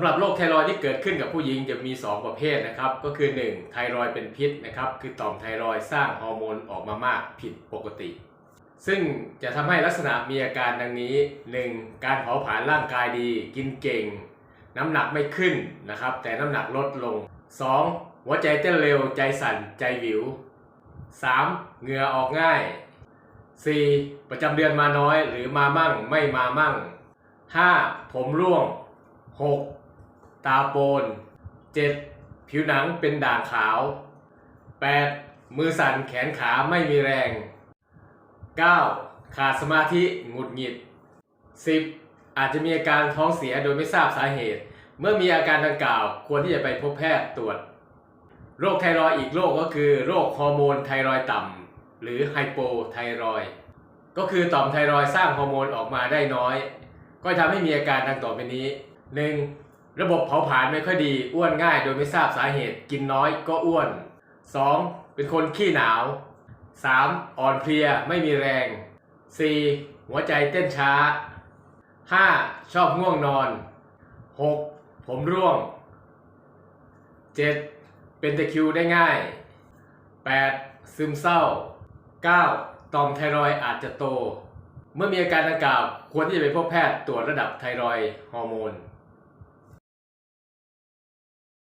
สำหรับโรคไทรอยด์ที่เกิดขึ้นกับผู้หญิงจะมี 2 ประเภทนะครับ ก็คือ 1. ไทรอยด์เป็นพิษนะครับคือต่อมไทรอยด์สร้างฮอร์โมนออกมามากผิดปกติ ซึ่งจะทำให้ลักษณะมีอาการดังนี้ 1. การเผาผลาญร่างกายดี กินเก่ง น้ำหนักไม่ขึ้นนะครับ แต่น้ำหนักลดลง 2. หัวใจเต้นเร็วใจสั่นใจหวิว 3. เหงื่อออกง่าย 4. ประจำเดือนมาน้อยหรือมามั่งไม่มามั่ง 5. ผมร่วง 6. ตาโปน 7. ผิวหนังเป็นด่างขาว 8. มือสั่นแขนขาไม่มีแรง 9. ขาดสมาธิหงุดหงิด 10. อาจจะมีอาการท้องเสียโดยไม่ทราบสาเหตุ เมื่อมีอาการดังกล่าว ควรที่จะไปพบแพทย์ตรวจ โรคไทรอยอีกโรคก็คือโรคฮอร์โมนไทรอยต่ำหรือไฮโปไทรอยก็คือต่อมไทรอยสร้างฮอร์โมนออกมาได้น้อย ก็ทำให้มีอาการดังต่อไปนี้ 1. ระบบเผาผลาญไม่ค่อยดีอ้วนง่ายโดยไม่ทราบสาเหตุกินน้อยก็อ้วน 2. เป็นคนขี้หนาว 3. อ่อนเพลียไม่มีแรง 4. หัวใจเต้นช้า 5. ชอบง่วงนอน 6. ผมร่วง 7. เป็นตะคิวได้ง่าย 8. ซึมเศร้า 9. ต่อมไทรอยอาจจะโต เมื่อมีอาการดังกล่าวควรที่จะไปพบแพทย์ตรวจระดับไทรอยฮอร์โมน